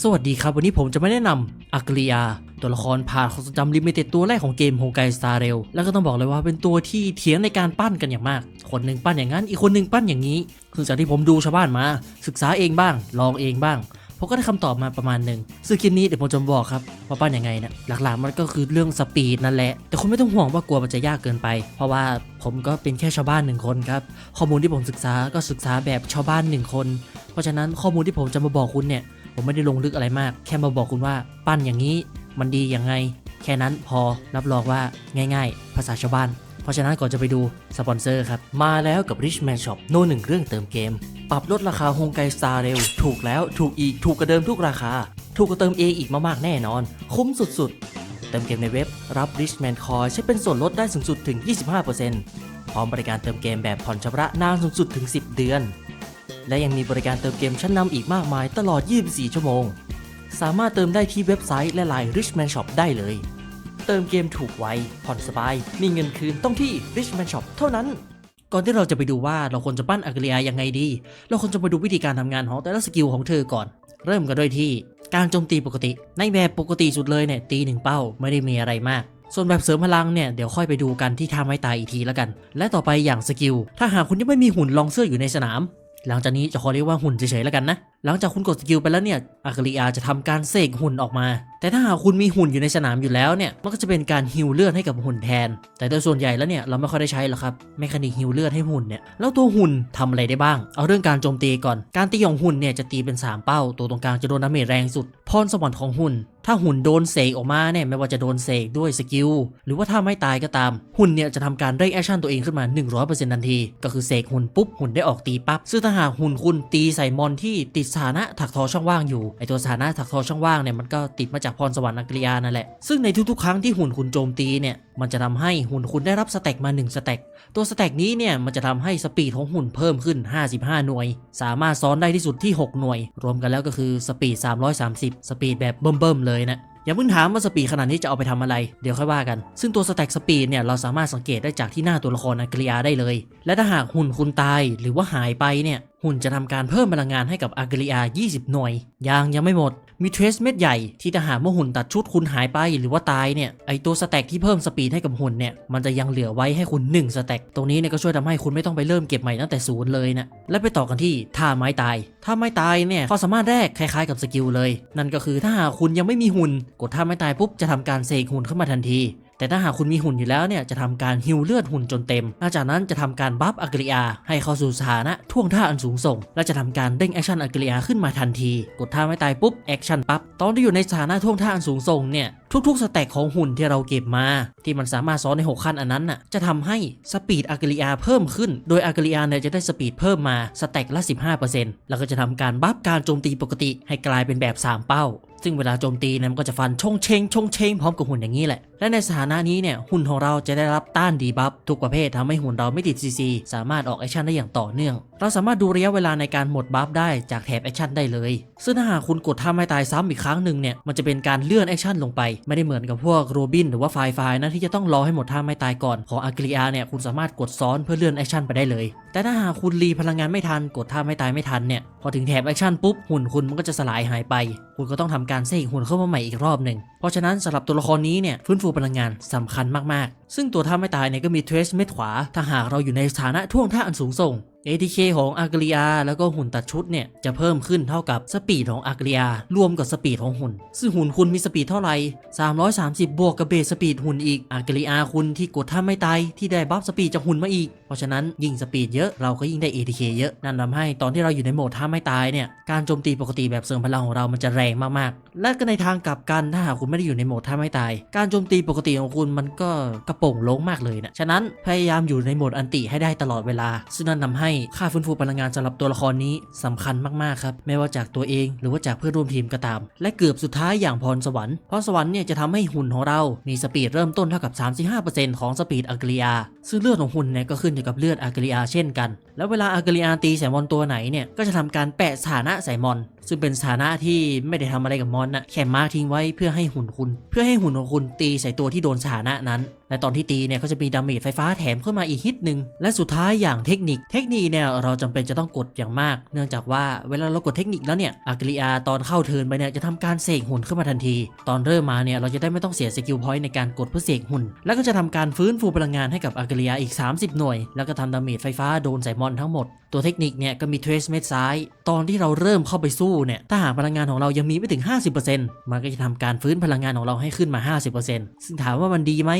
สวัสดีครับ วันนี้ผมจะมาแนะนำอักริยา ตัวละครผ่านความทรงจำลิมิเต็ดตัวแรกของเกมโฮไกสตาร์เรลแล้วก็ต้องบอกเลยว่าเป็นตัวที่เถียงในการปั้นกันอย่างมาก คนหนึ่งปั้นอย่างนั้น อีกคนหนึ่งปั้นอย่างนี้คือจากที่ผมดูชาวบ้านมา ศึกษาเองบ้าง ลองเองบ้างผมก็ได้คำตอบมาประมาณหนึ่งซึ่งคลิปนี้เดี๋ยวผมจะบอกครับว่าปั้นยังไงนะหลักๆมันก็คือเรื่องสปีดนั่นแหละ แต่คุณไม่ต้องห่วงว่ากลัวมันจะยากเกินไป เพราะว่าผมก็เป็นแค่ชาวบ้านหนึ่งคนครับข้อมูลที่ผมศึกษาก็ศึกษาแบบชาวบ้านหนึ่งคน เพราะฉะนั้นข้อมูลที่ผมจะมาบอกคุณเนี่ย ผมไม่ได้ลงลึกอะไรมาก แค่มาบอกคุณว่าปั้นอย่างนี้มันดียังไง แค่นั้นพอรับรองว่าง่าย ๆ ภาษาชาวบ้าน เพราะฉะนั้นก่อนจะไปดูสปอนเซอร์ครับ มาแล้วกับ Richman Shop โน่หนึ่งเรื่องเติมเกม ปรับลดราคาโฮงไกสตาร์เร็ว ถูกแล้วถูกอีก ถูกกว่าเดิมทุกราคา ถูกกว่าเติมเองอีกมากๆแน่นอน คุ้มสุดๆ เติมเกมในเว็บรับ Richman Coin ใช้เป็นส่วนลดได้สูงสุดถึง 25%พร้อมบริการเติมเกมแบบผ่อนชำระนานสูงสุดถึง 10 เดือน และยังมีบริการเติมเกมชั้นนำอีกมากมายตลอด 24 ชั่วโมง สามารถเติมได้ที่เว็บไซต์และ Line Richman Shop ได้เลย เติมเกมถูกไว ผ่อนสบาย มีเงินคืนต้องที่ Richman Shop เท่านั้น ก่อนที่เราจะไปดูว่าเราควรจะปั้นอักริยยังไงดี เราควรจะมาดูวิธีการทำงานของแต่ละสกิลของเธอก่อน เริ่มกันด้วยที่การโจมตีปกติ ในแบบปกติสุดเลยเนี่ยตีหนึ่งเป้าไม่ได้มีอะไรมากส่วนแบบเสริมพลังเนี่ย เดี๋ยวค่อยไปดูกันที่ท่าไม้ตายอีกทีแล้วกัน และต่อไปอย่างสกิล ถ้าหากคุณยังไม่มีหุ่นลองเสื้ออยู่ในสนาม หลังจากนี้จะขอเรียกว่าหุ่นเฉยๆแล้วกันนะ หลังจากคุณกดสกิลไปแล้วเนี่ยอากริยาจะทำการเสกหุ่นออกมา แต่ถ้าหากคุณมีหุ่นอยู่ในสนามอยู่แล้วเนี่ยมันก็จะเป็นการฮิวเลือดให้กับหุ่นแทน แต่โดยส่วนใหญ่แล้วเนี่ยเราไม่ค่อยได้ใช้หรอกครับเมคานิกฮิวเลือดให้หุ่นเนี่ยแล้วตัวหุ่นทำอะไรได้บ้าง เอาเรื่องการโจมตีก่อน การตีของหุ่นเนี่ยจะตีเป็น 3 เป้า ตัวตรงกลางจะโดนดาเมจแรงสุดพรสวรรค์ของหุ่น ถ้าหุ่นโดนเสกออกมาเนี่ยไม่ว่าจะโดนเสกด้วยสกิลหรือว่าถ้าไม่ตายก็ตาม หุ่นเนี่ยจะทำการเร่งแอคชั่นตัวเองขึ้นมา 100%ทันที ก็คือเสกหุ่นปุ๊บหุ่นได้ออกตีปั๊บซึ่งถ้าหากหุ่นคุณตีใส่มอนที่ติดสถานะถักทอช่องว่างอยู่ไอตัวสถานะถักทอช่องว่างเนี่ยมันก็ติดมาจากพรสวรรค์อักริยานั่นแหละซึ่งในทุกๆ ครั้งที่หุ่นคุณโจมตีเนี่ยมันจะทำให้หุ่นคุณได้รับสเต็กมา1สเต็กตัวสเต็กนี้เนี่ยมันจะทำให้สปีดของหุ่นเพิ่มขึ้น 55 หน่วย สามารถซ้อนได้ที่สุดที่ 6 หน่วย รวมกันแล้วก็คือสปีด330 สปีดแบบเบิ่มๆเลยนะอย่าเพิ่งถามว่าสปีดขนาดนี้จะเอาไปทำอะไร เดี๋ยวค่อยว่ากัน ซึ่งตัวสแต็กสปีดเนี่ยเราสามารถสังเกตได้จากที่หน้าตัวละครอักริยาได้เลย และถ้าหากหุ่นคุณตายหรือว่าหายไปเนี่ย หุ่นจะทำการเพิ่มพลังงานให้กับอักริยา 20 หน่วยยังยังไม่หมด มีเทรสเม็ดใหญ่ที่ถ้าหากเมื่อหุ่นตัดชุดคุณหายไปหรือว่าตายเนี่ย ไอตัวสแต็กที่เพิ่มสปีดให้กับหุ่นเนี่ย มันจะยังเหลือไว้ให้คุณ1สแต็กตรงนี้เนี่ยก็ช่วยทำให้คุณไม่ต้องไปเริ่มเก็บใหม่ตั้งแต่ศูนย์เลยนะและไปต่อกันที่ท่าไม้ตายท่าไม้ตายเนี่ยความสามารถแรกคล้ายๆกับสกิลเลย นั่นก็คือถ้าหากคุณยังไม่มีหุ่น กดท่าไม้ตายปุ๊บจะทำการเสกหุ่นขึ้นมาทันที แต่ถ้าหากคุณมีหุ่นอยู่แล้วเนี่ยจะทำการฮิวเลือดหุ่นจนเต็มหลังจากนั้นจะทำการบัฟอักริยา ให้เข้าสู่สถานะท่วงท่าอันสูงส่ง และจะทำการเด้งแอคชั่นอักริยาขึ้นมาทันที กดท่าไม่ตายปุ๊บแอคชั่นปั๊บตอนที่อยู่ในสถานะท่วงท่าอันสูงส่งเนี่ยทุกๆสแต็กของหุ่นที่เราเก็บมา ที่มันสามารถซ้อนใน 6 ขั้นอันนั้นน่ะจะทำให้สปีดอักริยาเพิ่มขึ้น โดยอักริยาเนี่ยจะได้สปีดเพิ่มมาสแต็กละ 15%แล้วก็จะทำการบัฟการโจมตีปกติให้กลายเป็นแบบ 3 เป้า ซึ่งเวลาโจมตีเนี่ยมันก็จะฟันชงเชงชงเชงพร้อมกับหุ่นอย่างนี้แหละ และในสถานะนี้เนี่ยหุ่นของเราจะได้รับต้านดีบัฟทุกประเภททำให้หุ่นเราไม่ติดซีซีสามารถออกแอคชั่นได้อย่างต่อเนื่อง เราสามารถดูระยะเวลาในการหมดบัฟได้จากแถบแอคชั่นได้เลย ซึ่งถ้าหากคุณกดท่าไม่ตายซ้ำอีกครั้งหนึ่งเนี่ยมันจะเป็นการเลื่อนแอคชั่นลงไป ไม่ได้เหมือนกับพวกโรบินหรือว่าไฟไฟนะที่จะต้องรอให้หมดท่าไม่ตายก่อนของอากริยาเนี่ยคุณสามารถกดซ้อนเพื่อเลื่อนแอคชั่นไปได้เลย แต่ถ้าหากคุณรีพลังงานไม่ทันกดท่าไม่ตายไม่ทันเนี่ยพอถึงแถบแอคชั่นปุ๊บหุ่นคุณมันก็จะสลายหายไป คุณก็ต้องทำการเสกหุ่นเข้ามาใหม่อีกรอบหนึ่ง เพราะฉะนั้นสำหรับตัวละครนี้เนี่ยฟื้นฟูพลังงานสำคัญมากๆ ซึ่งตัวท่าไม่ตายเนี่ยก็มีเทรสเม็ดขวา ถ้าหากเราอยู่ในสถานะท่วงท่าอันสูงส่ง ATK ของอากริยาแล้วก็หุ่นตัดชุดเนี่ย จะเพิ่มขึ้นเท่ากับสปีดของอากริยารวมกับสปีดของหุ่น ซึ่งหุ่นคุณมีสปีดเท่าไหร่ 330 บวกกับเบสสปีดหุ่นอีกอากริยาคุณที่กดท่าไม่ตายที่ได้บัฟสปีดจากหุ่นมาอีก เพราะฉะนั้นยิ่งสปีดเยอะเราก็ยิ่งได้ ATK เยอะนั่นทำให้ตอนที่เราอยู่ในโหมดท่าไม่ตายเนี่ยการโจมตีปกติแบบเสริมพลังของเรามันจะแรงมากๆ และก็ในทางกลับกันถ้าหากคุณไม่ได้อยู่ในโหมดท่าไม่ตาย การโจมตีปกติของคุณมันก็กระโป่งลงมากเลยนะฉะนั้นพยายามอยู่ในโหมดอันติให้ได้ตลอดเวลา ซึ่งนั่นทำให้ค่าฟื้นฟูพลังงานสำหรับตัวละครนี้สำคัญมากๆครับไม่ว่าจากตัวเองหรือว่าจากเพื่อนร่วมทีมก็ตาม และเกือบสุดท้ายอย่างพรสวรรค์พรสวรรค์เนี่ยจะทำให้หุ่นของเรา มีสปีดเริ่มต้นเท่ากับ 35%ของสปีดอักริยาซึ่งเลือดของหุ่นเนี่ยก็ขึ้นอยู่กับเลือดอักริยาเช่นกัน แล้วเวลาอักริยาตีใส่มอนตัวไหนเนี่ยก็จะทำการแปะสถานะใส่มอนซึ่งเป็นสถานะที่ไม่ได้ทำอะไรกับมอนนะแค่มาร์กทิ้งไว้เพื่อให้หุ่นคุณ เพื่อให้หุ่นของคุณตีใส่ตัวที่โดนสถานะนั้น และตอนที่ตีเนี่ยก็จะมีดาเมจไฟฟ้าแถมเข้ามาอีกฮิตหนึ่งและสุดท้ายอย่างเทคนิค เทคนิคเนี่ยเราจำเป็นจะต้องกดอย่างมาก เนื่องจากว่าเวลาเรากดเทคนิคแล้วเนี่ยอากริอาตอนเข้าเทินไปเนี่ยจะทำการเสกหุ่นขึ้นมาทันที ตอนเริ่มมาเนี่ยเราจะได้ไม่ต้องเสียสกิลพอยต์ในการกดเพื่อเสกหุ่น แล้วก็จะทำการฟื้นฟูพลังงานให้กับอากริอาอีก 30 หน่วย แล้วก็ทำดาเมจไฟฟ้าโดนใส่มอนทั้งหมด ตัวเทคนิคเนี่ยก็มีเทรสเม็ดซ้าย ตอนที่เราเริ่มเข้าไปสู้เนี่ยถ้าหากพลังงานของเรายังมีไม่ถึง 50%มันก็จะทำการฟื้นพลังงานของเราให้ขึ้นมา 50%ซึ่งถามว่ามันดีไหม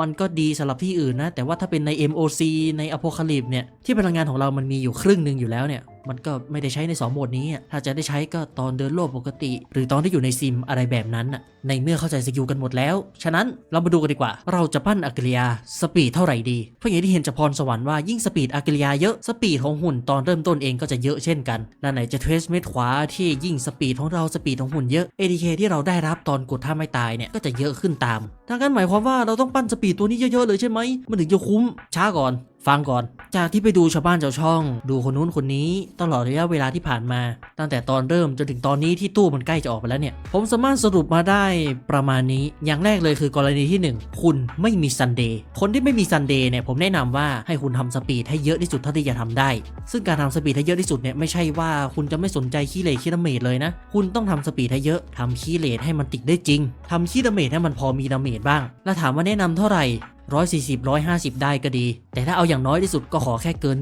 มันก็ดีสำหรับที่อื่นนะ แต่ว่าถ้าเป็นใน MOC ใน Apocalypse เนี่ยที่พลังงานของเรามันมีอยู่ครึ่งหนึ่งอยู่แล้วเนี่ยมันก็ไม่ได้ใช้ใน 2 โหมดนี้ ถ้าจะได้ใช้ก็ตอนเดินโลกปกติ หรือตอนที่อยู่ในซิมอะไรแบบนั้นน่ะ ในเมื่อเข้าใจสกิลกันหมดแล้ว ฉะนั้นเรามาดูกันดีกว่า เราจะปั้นอักริยาสปีดเท่าไหร่ดี เพราะอย่างที่เห็นจากพรสวรรค์ว่ายิ่งสปีดอักริยาเยอะ สปีดของหุ่นตอนเริ่มต้นเองก็จะเยอะเช่นกัน และไหนจะเทสเม็ดขวาที่ยิ่งสปีดของเราสปีดของหุ่นเยอะ ADK ที่เราได้รับตอนกดท่าไม่ตายเนี่ยก็จะเยอะขึ้นตามทางนั้นหมายความว่าเราต้องปั้นสปีดตัวนี้เยอะๆเลยใช่ไหมมันถึงจะคุ้มช้าก่อนฟังก่อน จากที่ไปดูชาวบ้านชาวช่อง ดูคนนู้นคนนี้ ตลอดระยะเวลาที่ผ่านมา ตั้งแต่ตอนเริ่มจนถึงตอนนี้ที่ตู้มันใกล้จะออกไปแล้วเนี่ย ผมสามารถสรุปมาได้ประมาณนี้ อย่างแรกเลยคือกรณีที่ 1 คุณไม่มีซันเดย์คนที่ไม่มีซันเดย์เนี่ยผมแนะนำว่าให้คุณทำสปีดให้เยอะที่สุดเท่าที่จะทำได้ ซึ่งการทำสปีดให้เยอะที่สุดเนี่ยไม่ใช่ว่าคุณจะไม่สนใจคีเลทคีดาเมจเลยนะ คุณต้องทำสปีดให้เยอะทำคีเลทให้มันติดได้จริงทำคีดาเมจให้มันพอมีดาเมจบ้าง แล้วถามว่าแนะนำเท่าไหร่ 140 150 ได้ก็ดี แต่ถ้าเอาอย่างน้อยที่สุดก็ขอแค่เกิน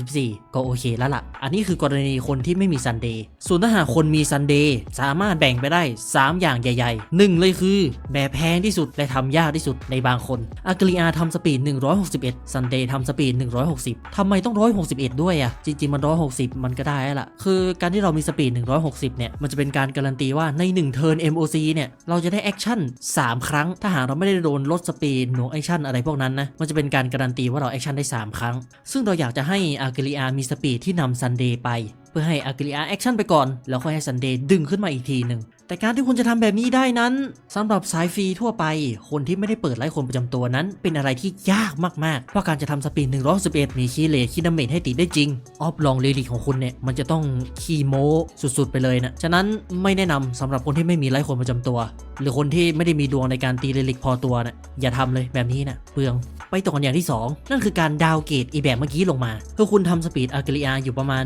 134 ก็โอเคแล้วล่ะ อันนี้คือกรณีคนที่ไม่มีซันเดย์ส่วนถ้าหากคนมีซันเดย์สามารถแบ่งไปได้ 3 อย่างใหญ่ๆ 1 เลยคือ แบบแพงที่สุดและทำยากที่สุดในบางคนอากริอาทำสปีด 161 ซันเดย์ทำสปีด 160 ทำไมต้อง 161 ด้วยอะ จริงๆมัน 160 มันก็ได้แล้วล่ะ คือการที่เรามีสปีด 160 เนี่ย มันจะเป็นการการันตีว่าใน1เทิร์น MOC เนี่ย เราจะได้แอคชั่น 3 ครั้ง ถ้าหากเราไม่ได้โดนลดสปีดหน่วงแอคชั่นอะไรพวกนั้นนะมันจะเป็นการการันตีว่าเราแอคชั่นได้ 3 ครั้ง ซึ่งเราอยากจะให้อากิริอามีสปีดที่นำซันเดย์ไป เพื่อให้อากิริอาแอคชั่นไปก่อน แล้วค่อยให้ซันเดย์ดึงขึ้นมาอีกทีหนึ่ง แต่การที่คุณจะทำแบบนี้ได้นั้นสำหรับสายฟรีทั่วไป คนที่ไม่ได้เปิดไล่คนประจำตัวนั้น เป็นอะไรที่ยากมากๆ เพราะการจะทำสปีด111 มีคีเลทคีดาเมจให้ติดได้จริง ออฟลองเลลิกของคุณเนี่ย มันจะต้องคีโมสุดๆ ไปเลยนะ ฉะนั้นไม่แนะนำสำหรับคนที่ไม่มีไล่คนประจำตัว หรือคนที่ไม่ได้มีดวงในการตีเลลิกพอตัวนะอย่าทำเลยแบบนี้นะเปลืองไปต่อกันอย่างที่ 2 นั่นคือการดาวเกรดอีแบบเมื่อกี้ลงมาเพื่อคุณทำสปีดอากิริอาอยู่ประมาณ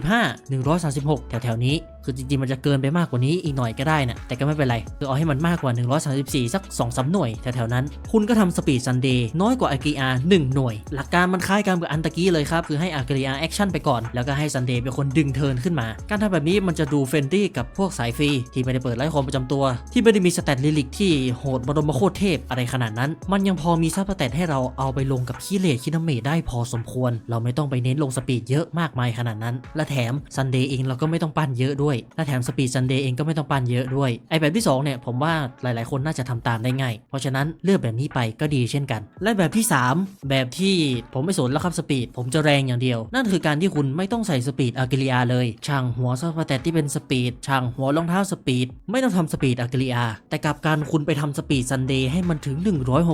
135 136 แถวๆนี้ คือจริงๆมันจะเกินไปมากกว่านี้อีกหน่อยก็ได้นะแต่ก็ไม่เป็นไร คือเอาให้มันมากกว่า 134 สัก2 3หน่วยแถวๆนั้น คุณก็ทำสปีดซันเดย์น้อยกว่าอากิอา1หน่วย หลักการมันคล้ายกันกับอันตะกี้เลยครับ คือให้อากิอาแอคชั่นไปก่อน แล้วก็ให้ซันเดย์เป็นคนดึงเทิร์นขึ้นมา การทำแบบนี้มันจะดูเฟรนดี้กับพวกสายฟรีที่ไม่ได้เปิดไล่คอมประจำตัว ที่ไม่ได้มีสแตทลิลิกที่โหดบรมโคตรเทพอะไรขนาดนั้น มันยังพอมีซับสแตทให้เราเอาไปลงกับคีเลทคินาเมจได้พอสมควร เราไม่ต้องไปเน้นลงสปีดเยอะมากมายขนาดนั้น และแถมซันเดย์เองเราก็ไม่ต้องปั้นเยอะด้วยและแถมสปีดซันเดย์เองก็ไม่ต้องปั้นเยอะด้วย ไอแบบที่2เนี่ยผมว่าหลายๆ คนน่าจะทำตามได้ง่าย เพราะฉะนั้นเลือกแบบนี้ไปก็ดีเช่นกัน และแบบที่ 3 แบบที่ผมไม่สนแล้วครับสปีดผมจะแรงอย่างเดียว นั่นคือการที่คุณไม่ต้องใส่สปีดอากิลิอาเลยช่างหัวซับสแตที่เป็นสปีดช่างหัวรองเท้าสปีดไม่ต้องทำสปีดอากิลิอาแต่กับการคุณไปทำสปีดซันเดย์ให้มันถึง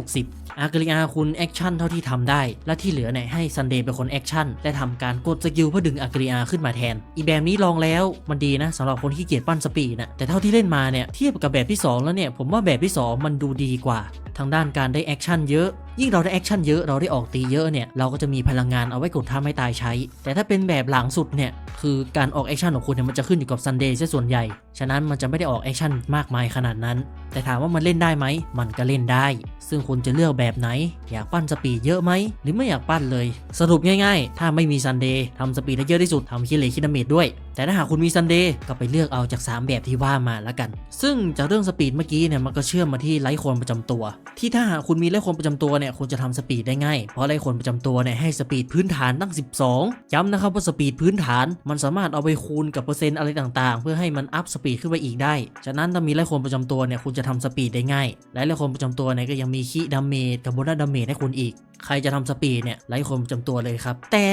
160 อากิลิอาคุณแอคชั่นเท่าที่ทำได้ และที่เหลือเนี่ยให้ซันเดย์เป็นคนแอคชั่นและทำการกดสกิลเพื่อดึงอากิลิอาขึ้นมาแทน อีแบบนี้ลองแล้วมันดีนะสำหรับคนที่เกียจปั้นสปีดนะแต่เท่าที่เล่นมาเนี่ยเทียบกับแบบที่ 2 แล้วเนี่ยผมว่าแบบที่ 2 มันดูดีกว่า ทางด้านการได้แอคชั่นเยอะยิ่งเราได้แอคชั่นเยอะเราได้ออกตีเยอะเนี่ยเราก็จะมีพลังงานเอาไว้กดท่าไม่ตายใช้ แต่ถ้าเป็นแบบหลังสุดเนี่ย คือการออกแอคชั่นของคุณเนี่ยมันจะขึ้นอยู่กับซันเดย์ซะส่วนใหญ่ ฉะนั้นมันจะไม่ได้ออกแอคชั่นมากมายขนาดนั้น แต่ถามว่ามันเล่นได้ไหม มันก็เล่นได้ ซึ่งคุณจะเลือกแบบไหน อยากปั้นสปีดเยอะไหม หรือไม่อยากปั้นเลย สรุปง่ายๆ ถ้าไม่มีซันเดย์ทำสปีดให้เยอะที่สุดทำคิเลคิดาเมจด้วย แต่ถ้าหากคุณมีซันเดย์ก็ไปเลือกเอาจาก 3 แบบที่ว่ามาแล้วกัน ซึ่งจากเรื่องสปีดเมื่อกี้เนี่ยมันก็เชื่อมมาที่ไลท์โคนประจำตัว ที่ถ้าหากคุณมีไลท์โคนประจำตัวเนี่ยคุณจะทำสปีดได้ง่ายเพราะไลท์โคนประจำตัวเนี่ยให้สปีดพื้นฐานตั้ง 12 ย้ำนะครับว่าสปีดพื้นฐานมันสามารถเอาไปคูณกับเปอร์เซ็นต์อะไรต่างๆ เพื่อให้มันอัพสปีดขึ้นไปอีกได้ ฉะนั้นถ้ามีไลท์โคนประจำตัวเนี่ยคุณจะทำสปีดได้ง่าย และไลท์โคนประจำตัวเนี่ยก็ยังมีคีดาเมจกับโบนัสดาเมจให้คุณอีก ใครจะทำสปีดเนี่ยไลท์โคนประจำตัวเลยครับ แต่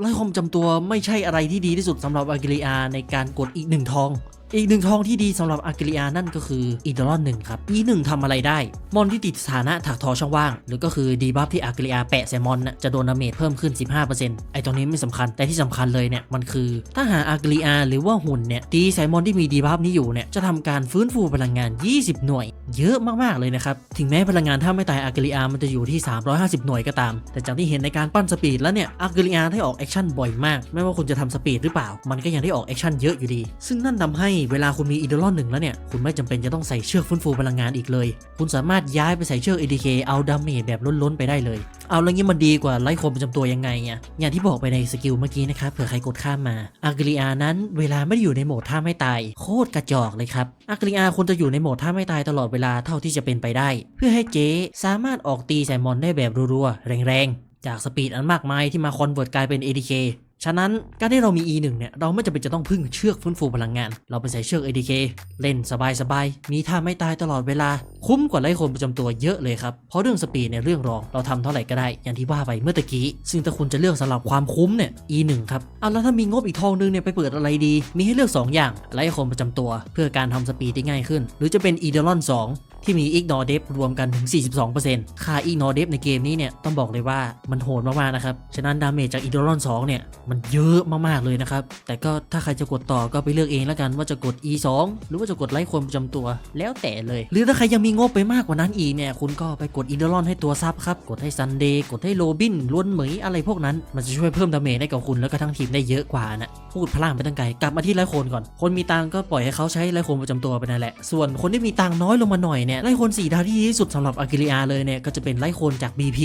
ไลท์โคนประจำตัวไม่ใช่อะไรที่ดีที่สุดสำหรับอากิริอาในการกดอีกหนึ่งทอง อีกหนึ่งทองที่ดีสำหรับอากิลิอานั่นก็คืออีดอลอนหนึ่งครับอีหนึ่งทำอะไรได้ มอนที่ติดสถานะถักทอช่องว่าง หรือก็คือดีบัฟที่อากิลิอาแปะใส่มอนน่ะจะโดนดาเมจเพิ่มขึ้น 15%ไอตรงนี้ไม่สำคัญแต่ที่สำคัญเลยเนี่ยมันคือ ถ้าหาอากิลิอาหรือว่าหุ่นเนี่ยตีใส่มอนที่มีดีบัฟนี้อยู่เนี่ยจะทำการฟื้นฟูพลังงาน 20 หน่วย เยอะมากๆเลยนะครับถึงแม้พลังงานถ้าไม่ตายอากิลิอามันจะอยู่ที่ 350 หน่วยก็ตาม แต่จากที่เห็นในการปั้นสปีดแล้วเนี่ยอากิลิอาได้ออกแอคชั่นบ่อยมาก ไม่ว่าคุณจะทำสปีดหรือเปล่า มันก็ยังได้ออกแอคชั่นเยอะอยู่ดี ซึ่งนั่นทำให้เวลาคุณมีอีดอลหนึ่งแล้วเนี่ย คุณไม่จำเป็นจะต้องใส่เชือกฟื้นฟูพลังงานอีกเลย คุณสามารถย้ายไปใส่เชือก ADK เอาดาเมจแบบล้นๆไปได้เลย เอาแล้วงี้มันดีกว่าไล่คนประจำตัวยังไงอะอย่างที่บอกไปในสกิลเมื่อกี้นะครับเผื่อใครกดข้ามมาอากิลิอานั้นเวลาไม่ได้อยู่ในโหมดท่าไม่ตาย โคตรกระจอกเลยครับอากิลิอาควรจะอยู่ในโหมดท่าไม่ตายตลอดเวลาเท่าที่จะเป็นไปได้ เพื่อให้เจ๊สามารถออกตีใส่มอนได้แบบรัวๆแรงๆจากสปีดอันมากมายที่มาคอนเวิร์ตกลายเป็น ADK ฉะนั้นการที่เรามี E1 เนี่ยเราไม่จำเป็นจะต้องพึ่งเชือกฟื้นฟูพลังงาน เราไปใส่เชือก ADK เล่นสบายๆมีท่าไม่ตายตลอดเวลา คุ้มกว่าไล่คนประจำตัวเยอะเลยครับ เพราะเรื่องสปีดเนี่ยเรื่องรองเราทำเท่าไหร่ก็ได้ อย่างที่ว่าไปเมื่อตะกี้ ซึ่งถ้าคุณจะเลือกสำหรับความคุ้มเนี่ย E1 ครับเอาแล้วถ้ามีงบอีกทองนึงเนี่ยไปเปิดอะไรดี มีให้เลือก 2 อย่างไล่คนประจำตัว เพื่อการทำสปีดได้ง่ายขึ้น หรือจะเป็น e d e l o n 2 ที่มี Ignore d e p รวมกันถึง 42%ค่า Ignore d e p ในเกมนี้เนี่ยต้องบอกเลยว่ามันโหดมากๆนะครับ ฉะนั้นดาเมจจาก e d e l o n 2เนี่ยมันเยอะมากๆเลยนะครับ แต่ก็ถ้าใครจะกดต่อก็ไปเลือกเองแล้วกันว่าจะกด E 2 หรือว่าจะกดไล่คนประจำตัวแล้วแต่เลย หรือถ้าใครยังมีงบไปมากกว่านั้นอีกเนี่ยคุณก็ไปกด e d e l o n ให้ตัวซับครับ กดให้ Sunday กดให้โรบินล้วนเหมยอะไรพวกนั้น มันจะช่วยเพิ่มดาเมจให้กับคุณแล้วก็ทั้งทีมได้เยอะกว่านะพูดพลางไปตั้งไกลกลับมาที่ไล่คนก่อน คนมีตังก็ปล่อยให้เขาใช้ไล่คนประจำตัวไปนั่นแหละ ส่วนคนที่มีตังน้อยลงมาหน่อยเนี่ยไล่คนสีดาวที่ดีที่สุดสำหรับอากิลิอาเลยเนี่ยก็จะเป็นไล่โคนจาก BP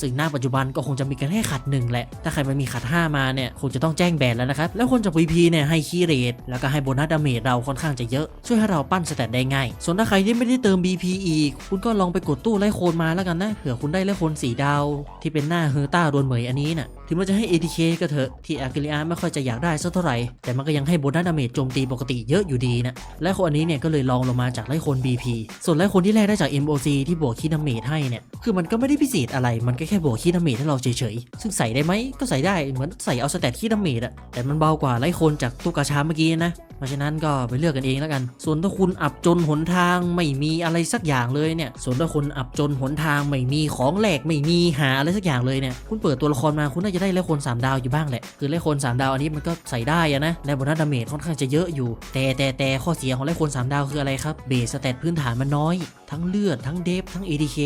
ซึ่งหน้าปัจจุบันก็คงจะมีกันแค่ขัดหนึ่งแหละ ถ้าใครไม่มีขัด 5 มาเนี่ย คงจะต้องแจ้งแบนแล้วนะครับ แล้วคนจาก VP เนี่ยให้คีเรทแล้วก็ให้โบนัสดาเมจเราค่อนข้างจะเยอะ ช่วยให้เราปั้นสแตทได้ง่าย ส่วนถ้าใครที่ไม่ได้เติม BP อีก คุณก็ลองไปกดตู้ไล่โคนมาแล้วกันนะ เผื่อคุณได้ไล่โคนสีดาว ที่เป็นหน้าเฮอร์ต้าโดนเหมยอันนี้น่ะถึงมันจะให้ ATK ก็เถอะ ที่อากิลิอาไม่ค่อยจะอยากได้สักเท่าไหร่ แต่มันก็ยังให้โบนัสดาเมจโจมตีปกติเยอะอยู่ดีนะ และคนนี้เนี่ยก็เลยลองลงมาจากไล่โคน BP ส่วนไล่โคนที่แรกได้จาก MOC ที่บวกคีย์ดาเมจให้เนี่ย คือมันก็ไม่ได้พิเศษอะไร มันก็แค่บวกคีย์ดาเมจให้เราเฉยๆ ซึ่งใส่ได้ไหมก็ใส่ได้ เหมือนใส่เอาสแตทคีย์ดาเมจอะแต่มันเบากว่าไล่โคนจากตู้กาชาเมื่อกี้นะ เพราะฉะนั้นก็ไปเลือกกันเองแล้วกัน ส่วนถ้าคุณอับจนหนทางไม่มีอะไรสักอย่างเลยเนี่ย ส่วนถ้าคุณอับจนหนทางไม่มีของแหลกไม่มีหาอะไรสักอย่างเลยเนี่ย คุณเปิดตัวละครมาคุณน่าจะได้ไล่โคนสามดาวอยู่บ้างแหละ คือไล่โคนสามดาวอันนี้มันก็ใส่ได้อะนะได้โบนัสดาเมจค่อนข้างจะเยอะอยู่ แต่แต่แต่ข้อเสียของไล่โคนสามดาวคืออะไรครับ เบสสแตทพื้นฐานมันน้อย ทั้งเลือดทั้งเดฟทั้ง ADK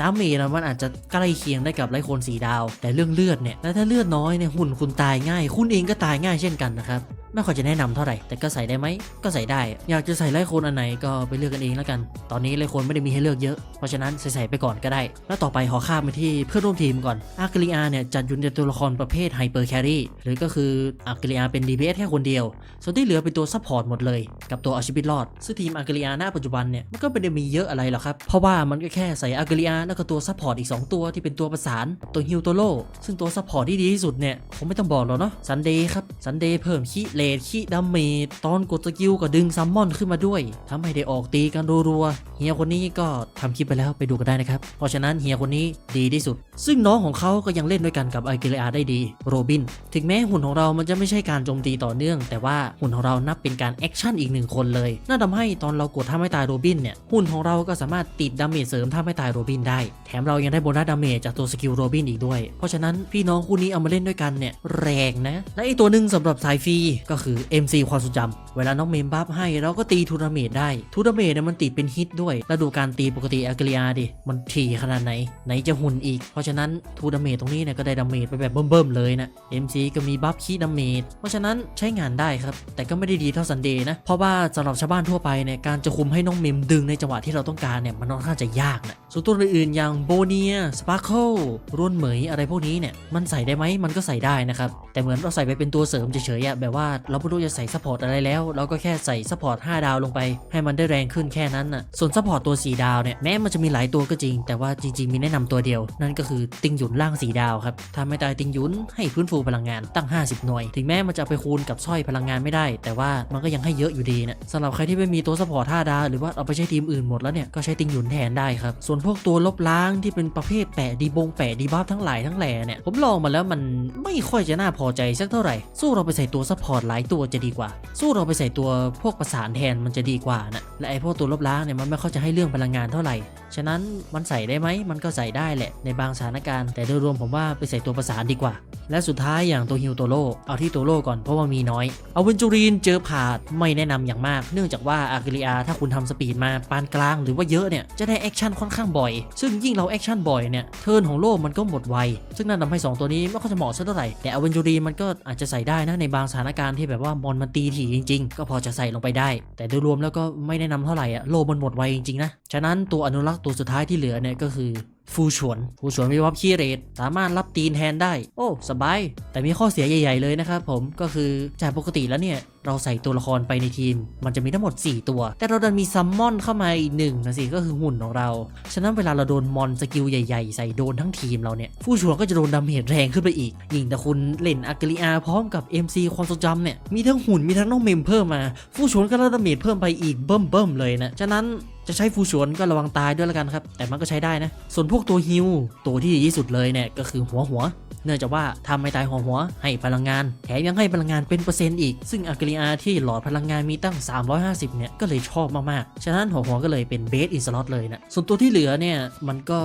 ดาเมจอะมันอาจจะใกล้เคียงได้กับไลโคนสีดาว แต่เรื่องเลือดเนี่ยแล้วถ้าเลือดน้อยเนี่ยหุ่นคุณตายง่าย คุณเองก็ตายง่ายเช่นกันนะครับ ไม่ค่อยจะแนะนำเท่าไหร่ แต่ก็ใส่ได้ไหมก็ใส่ได้ อยากจะใส่ไล่โคนอันไหนก็ไปเลือกกันเองแล้วกัน ตอนนี้ไล่โคนไม่ได้มีให้เลือกเยอะ เพราะฉะนั้นใส่ไปก่อนก็ได้ แล้วต่อไปขอข้ามไปที่เพื่อนร่วมทีมก่อนอาร์กิลิอาเนี่ยจัดอยู่ในตัวละครประเภทไฮเปอร์แครี่หรือก็คืออาร์กิลิอาเป็น DPS แค่คนเดียว ส่วนที่เหลือเป็นตัวซัพพอร์ตหมดเลย กับตัวเอาชีวิตรอด ซึ่งทีมอาร์กิลิอาหน้าปัจจุบันเนี่ยมันก็ไม่ได้มีเยอะอะไรหรอกครับ เพราะว่ามันก็แค่ใส่อาร์กิลิอาแล้วก็ตัวซัพพอร์ตอีก 2 ตัวที่เป็นตัวประสานตัวฮิวตัวโลซึ่งตัวซัพพอร์ตที่ดีที่สุดเนี่ยคงไม่ต้องบอกหรอกเนาะซันเดย์ครับซันเดย์เพิ่มคีเลดคีดาเมจตอนกดสกิลก็ดึงซัมมอนขึ้นมาด้วยทำให้ได้ออกตีกันรัวเฮียคนนี้ก็ทำคลิปไปแล้วไปดูกันได้นะครับ เพราะฉะนั้นเฮียคนนี้ดีที่สุด ซึ่งน้องของเขาก็ยังเล่นด้วยกันกับไอาร์กิลิอาได้ดีโรบิน ถึงแม้หุ่นของเรามันจะไม่ใช่การโจมตีต่อเนื่อง แต่ว่าหุ่นของเรานับเป็นการแอคชั่นอีกหนึ่งคนเลยน่าทำให้ตอนเรากดท่าไม่ตายโรบินเนี่ยหุ่นของเราก็สามารถติดดาเมจเสริมท่าไม่ตายโรบินได้ แถมเรายังได้โบนัสดาเมจจากตัวสกิลโรบินอีกด้วย เพราะฉะนั้นพี่น้องคู่นี้เอามาเล่นด้วยกันเนี่ยแรงนะและอีกตัวหนึ่งสำหรับสายฟรีก็คือ MC ความทรงจำเวลาน้องเมมบัฟให้เราก็ตีทูดาเมจได้ทูดาเมจเนี่ยมันติดเป็นฮิตด้วยแล้วดูการตีปกติอาร์กิลิอาดิ มันถี่ขนาดไหน ไหนจะหุ่นอีก เพราะฉะนั้นทูดาเมจตรงนี้เนี่ยก็ได้ดาเมจไปแบบเบิ่มๆเลยนะ MC ก็มีบัฟคีดาเมจ เพราะฉะนั้นใช้งานได้ครับ แต่ก็ไม่ได้ดีเท่าซันเดย์นะ เพราะว่าสำหรับชาวบ้านทั่วไปเนี่ย การจะคุมให้น้องเมมดึงในจังหวะที่เราต้องการเนี่ย มันค่อนข้างจะยากนะ ส่วนตัวอื่นๆอย่างโบเนีย สปาร์เคิลร่วนเหมยอะไรพวกนี้เนี่ย มันใส่ได้ไหมมันก็ใส่ได้นะครับ แต่เหมือนเราใส่ไปเป็นตัวเสริมเฉยๆอะแบบว่าเราไม่รู้จะใส่ซัพพอร์ตอะไรแล้ว เราก็แค่ใส่ซัพพอร์ต5ดาวลงไป ให้มันได้แรงขึ้นแค่นั้นน่ะ ส่วนซัพพอร์ตตัว4ดาวเนี่ยแม้มันจะมีหลายตัวก็จริง แต่ว่าจริงๆมีแนะนำตัวเดียว นั่นก็คือติงหยุนล่าง4ดาวครับถ้าไม่ตายติงหยุนให้ฟื้นฟูพลังงานตั้ง 50 หน่วย ถึงแม้มันจะไปคูณกับสร้อยพลังงานไม่ได้ แต่ว่ามันก็ยังให้เยอะอยู่ดีนะสำหรับใครที่ไม่มีตัวซัพพอร์ต5ดาวหรือว่าเอาไปใช้ทีมอื่นหมดแล้วเนี่ยก็ใช้ติงหยุนแทนได้ครับส่วนพวกตัวลบล้างที่เป็นประเภทแปะดีบงแปะดีบัฟทั้งหลายทั้งแหล่เนี่ยผมลองมาแล้วมันไม่ค่อยจะน่าพอใจสักเท่าไหร่สู้เราไปใส่ตัวซัพพอร์ตหลายตัวจะดีกว่า สู้เราไปใส่ตัวพวกประสานแทนมันจะดีกว่านะและไอพวกตัวลบล้างเนี่ยมันไม่ค่อยจะให้เรื่องพลังงานเท่าไหร่ ฉะนั้นมันใส่ได้ไหมมันก็ใส่ได้แหละในบางสถานการณ์ แต่โดยรวมผมว่าไปใส่ตัวประสานดีกว่า และสุดท้ายอย่างตัวฮิวตัวโลเอาที่ตัวโลก่อนเพราะว่ามีน้อย เอาเวนจูรีนเจอผาดไม่แนะนำอย่างมาก เนื่องจากว่าอากิลิอาถ้าคุณทำสปีดมาปานกลางหรือว่าเยอะเนี่ยจะได้แอคชั่นค่อนข้างบ่อย ซึ่งยิ่งเราแอคชั่นบ่อยเนี่ยเทิร์นของโลมันก็หมดไว ซึ่งนั่นทำให้ 2 ตัวนี้ไม่ค่อยจะเหมาะสักเท่าไหร่แต่เอาเวนจูรีนมันก็อาจจะใส่ได้นะในบางสถานการณ์ที่แบบว่ามอนมันตีถี่จริง ๆ ก็พอจะใส่ลงไปได้ แต่โดยรวมแล้วก็ไม่แนะนำเท่าไหร่อะโลมันหมดไวจจริงๆนะ ฉะนั้นตัวอนุรักษ์ตัวสุดท้ายที่เหลือเนี่ยก็คือ ฟูฉวน ฟูฉวนมีวับขี้เรดสามารถรับตีนแทนได้ โอ้ สบาย แต่มีข้อเสียใหญ่ ๆ เลยนะครับผม ก็คือจากปกติแล้วเนี่ย เราใส่ตัวละครไปในทีม มันจะมีทั้งหมด 4 ตัว แต่เราดันมีซัมมอนเข้ามาอีกหนึ่งนะสิ ก็คือหุ่นของเรา ฉะนั้นเวลาเราโดนมอนสกิลใหญ่ ๆ ใส่โดนทั้งทีมเราเนี่ย ฟูฉวนก็จะโดนดาเมจแรงขึ้นไปอีก ยิ่งแต่คุณเล่นอากริอาพร้อมกับ MC ความทรงจำเนี่ย มีทั้งหุ่น มีทั้งน้องเมมเพิ่มมา ฟูฉวนก็ได้ดาเมจเพิ่มไปอีกเบิ่มๆเลยนะ ฉะนั้นจะใช้ฟูชวนก็ระวังตายด้วยล้วกันครับ แต่มันก็ใช้ได้นะ ส่วนพวกพวกตัวฮิวตัวที่ดีที่สุดเลยเนี่ยก็คือหัวหัว เนื่องจากว่าทำไม่ตายหัวหัวให้พลังงานแถมยังให้พลังงานเป็นเปอร์เซ็นต์อีก ซึ่งอากริอาที่หลอดพลังงานมีตั้ง 350 เนี่ย ก็เลยชอบมาก ๆ ฉะนั้นหัวหัวก็เลยเป็นเบสอินสล็อตเลยนะ ส่วนตัวที่เหลือเนี่ย มันก็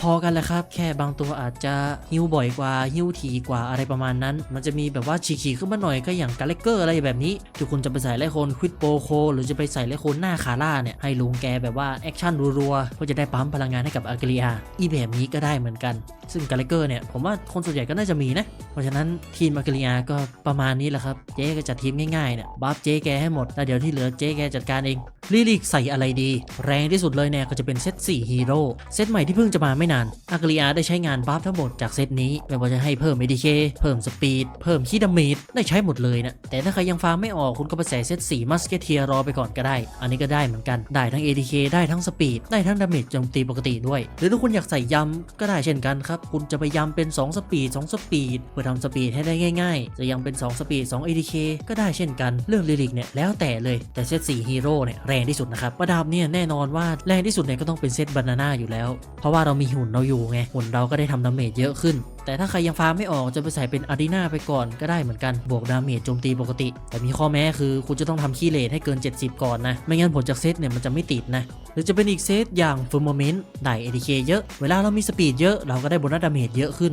พอ ๆ กันแหละครับ แค่บางตัวอาจจะฮิวบ่อยกว่าฮิวถี่กว่าอะไรประมาณนั้น มันจะมีแบบว่าฉีกๆขึ้นมาหน่อยก็อย่างกาเลกเกอร์อะไรแบบนี้ที่คุณจะไปใส่ไล่โคนควิดโปโคหรือจะไปใส่ไล่โคนหน้าคาร่าเนี่ยให้ลุงแกแบบว่าแอคชั่นรัวๆเพื่อจะได้ปั๊มพลังงานให้กับอากริอาอีแบบนี้ก็ได้เหมือนกัน ซึ่งกาเลเกอร์เนี่ยผมว่าคนส่วนใหญ่ก็น่าจะมีนะ เพราะฉะนั้นทีมมากริอาก็ประมาณนี้แหละครับ เจ๊ก็จัดทีมง่ายๆเนี่ยบัฟเจ๊แกให้หมดแล้วเดี๋ยวที่เหลือเจ๊แกจัดการเอง ลิลิกใส่อะไรดี แรงที่สุดเลยเนี่ยก็จะเป็นเซต4ฮีโร่เซตใหม่ที่เพิ่งจะมาไม่นานอากริอาได้ใช้งานบัฟทั้งหมดจากเซตนี้ไม่ว่าจะให้เพิ่มเอดีเคเพิ่มสปีดเพิ่มคีดาเมจได้ใช้หมดเลยนะแต่ถ้าใครยังฟาร์มไม่ออกคุณก็ไปใส่เซต4มัสเกเทียรอไปก่อนก็ได้ อันนี้ก็ได้เหมือนกันได้ทั้ง ADK ได้ทั้งสปีดได้ทั้งดาเมจโจมตีปกติด้วย หรือถ้าคุณอยากใส่ยำก็ได้เช่นกันครับคุณจะไปยำเป็น 2 สปีด2สปีดเพื่อทำสปีดให้ได้ง่าย ๆ จะยังเป็น 2 สปีด2 ADK ก็ได้เช่นกันเรื่องลิลิกเนี่ยแล้วแต่เลยแต่เซต4ฮีโร่เนี่ยแรงรงที่สุดนะครับประดับเนี่ยแน่นอนว่าแรงที่สุดเนี่ยก็ต้องเป็นเซตบานาน่าอยู่แล้ว เพราะว่าเรามีหุ่นเราอยู่ไงหุ่นเราก็ได้ทำดาเมจเยอะขึ้น แต่ถ้าใครยังฟาร์มไม่ออกจะไปใส่เป็นอารีนาไปก่อนก็ได้เหมือนกันบวกดาเมจโจมตีปกติ แต่มีข้อแม้คือคุณจะต้องทำคีย์เลทให้เกิน 70 ก่อนนะ ไม่งั้นผลจากเซตเนี่ยมันจะไม่ติดนะหรือจะเป็นอีกเซตอย่างเฟอร์โมเมนต์ได้ ADK เยอะ เวลาเรามีสปีดเยอะเราก็ได้โบนัสดาเมจเยอะขึ้น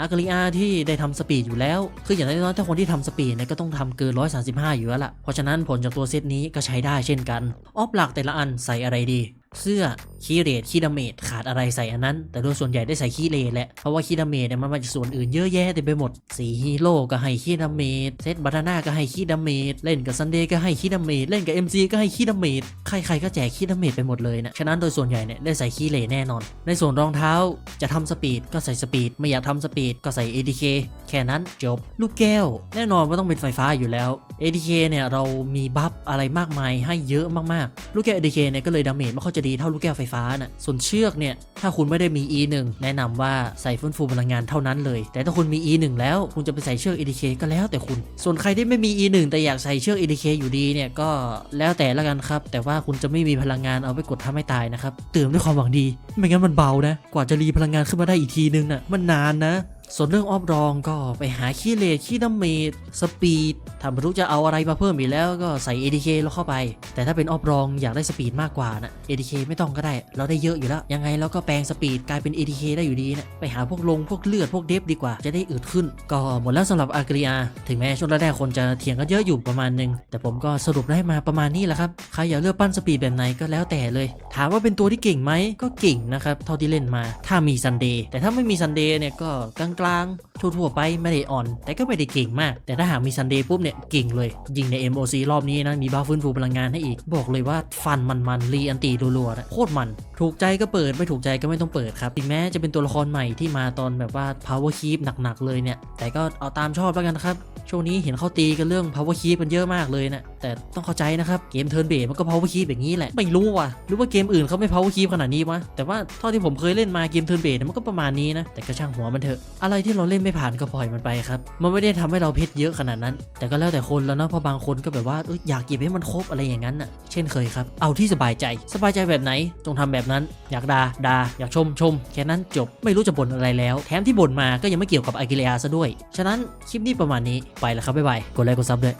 อากริอาที่ได้ทำสปีดอยู่แล้ว คืออย่างน้อยๆถ้าคนที่ทำสปีดเนี่ยก็ต้องทำเกิน 135 อยู่แล้วล่ะ เพราะฉะนั้นผลจากตัวเซตนี้ก็ใช้ได้เช่นกัน ออฟหลักแต่ละอันใส่อะไรดี เสื้อคีย์เรทคีย์ดาเมจขาดอะไรใส่อันนั้น แต่โดยส่วนใหญ่ได้ใส่คีย์เรทแหละ เพราะว่าคีย์ดาเมจเนี่ยมันมาจากส่วนอื่นเยอะแยะเต็มไปหมด สีฮีโร่ก็ให้คีย์ดาเมจเซตบานาน่าก็ให้คีย์ดาเมจเล่นกับซันเดย์ก็ให้คีย์ดาเมจเล่นกับ MG ก็ให้คีย์ดาเมจใครๆก็แจกคีย์ดาเมจไปหมดเลยนะ ฉะนั้นโดยส่วนใหญ่เนี่ยได้ใส่คีย์เรทแน่นอน ในส่วนรองเท้าจะทำสปีดก็ใส่สปีด ไม่อยากทำสปีดก็ใส่ ADK แค่นั้นจบ ลูกแก้ว แน่นอนว่าต้องเป็นไฟฟ้าอยู่แล้ว ADK เนี่ยเรามีบัฟอะไรมากมายให้เยอะมากๆ ลูกแก้ว ADK เนี่ยก็เลยดาเมจไม่ค่อยจะดีเท่าลูกแก้วไฟฟ้าน่ะส่วนเชือกเนี่ยถ้าคุณไม่ได้มี E1 แนะนำว่าใส่ฟื้นฟูพลังงานเท่านั้นเลย แต่ถ้าคุณมี E1 แล้วคุณจะไปใส่เชือก ADK ก็แล้วแต่คุณ ส่วนใครที่ไม่มี E1 แต่อยากใส่เชือก ADK อยู่ดีเนี่ยก็แล้วแต่ละกันครับ แต่ว่าคุณจะไม่มีพลังงานเอาไปกดทำให้ตายนะครับเติมด้วยความหวังดี ไม่งั้นมันเบานะ กว่าจะรีพลังงานขึ้นมาได้อีกทีนึงน่ะมันนานนะ ส่วนเรื่องออฟรองก็ไปหาคีย์เลทคีย์ดาเมจสปีดถ้าไม่รู้จะเอาอะไรมาเพิ่มอีกแล้วก็ใส่ ADK แล้วเข้าไป แต่ถ้าเป็นออฟรองอยากได้สปีดมากกว่านะ ADK ไม่ต้องก็ได้ เราได้เยอะอยู่แล้ว ยังไงเราก็แปลงสปีดกลายเป็น ADK ได้อยู่ดีนะ ไปหาพวกลงพวกเลือดพวกเดฟดีกว่าจะได้อึดขึ้น ก็หมดแล้วสำหรับอากริอาถึงแม้ช่วงแรกๆคนจะเถียงกันเยอะอยู่ประมาณนึง แต่ผมก็สรุปได้มาประมาณนี้แหละครับใครอยากเลือกปั้นสปีดแบบไหนก็แล้วแต่เลย ถามว่าเป็นตัวที่เก่งไหมก็เก่งนะครับเท่าที่เล่นมา ถ้ามีซันเดย์แต่ถ้าไม่มีซันเดย์เนี่ยก็กลางๆทั่วๆไปไม่ได้อ่อน แต่ก็ไม่ได้เก่งมาก แต่ถ้าหากมีซันเดย์ปุ๊บเนี่ยเก่งเลย ยิงใน MOC รอบนี้นะ มีบ้าฟื้นฟูพลังงานให้อีก บอกเลยว่าฟันมันมันรีอันตีรัวๆนะโคตรมัน ถูกใจก็เปิดไม่ถูกใจก็ไม่ต้องเปิดครับถึงแม้จะเป็นตัวละครใหม่ที่มาตอนแบบว่า power keep หนักๆเลยเนี่ย แต่ก็เอาตามชอบแล้วกันครับช่วงนี้เห็นเขาตีกันเรื่อง power keep กันเยอะมากเลยนะแต่ต้องเข้าใจนะครับเกม turn based มันก็ power keep อย่างนี้แหละไม่รู้ว่ะหรือว่าเกมอื่นเขาไม่ power keep ขนาดนี้วะแต่ว่าเท่าที่ผมเคยเล่นมาเกม turn based เนี่ยมันก็ประมาณนี้นะแต่ก็ช่างหัวมันเถอะอะอะไรที่เราเล่นไม่ผ่านก็ปล่อยมันไปครับมันไม่ได้ทำให้เราเพชรเยอะขนาดนั้น แต่ก็แล้วแต่คนแล้วนะเพราะบางคนก็แบบว่าอยากเก็บให้มันครบอะไรอย่างนั้นน่ะเช่นเคยครับเอาที่สบายใจสบายใจแบบไหนจงทำแบบนั้น อยากดาดาอยากชมชมแค่นั้นจบไม่รู้จะบ่นอะไรแล้ว แถมที่บ่นมาก็ยังไม่เกี่ยวกับอากิเลียซะด้วย ฉะนั้นคลิปนี้ประมาณนี้ไปแล้วครับบ๊ายบายกดไลค์กดซับด้วย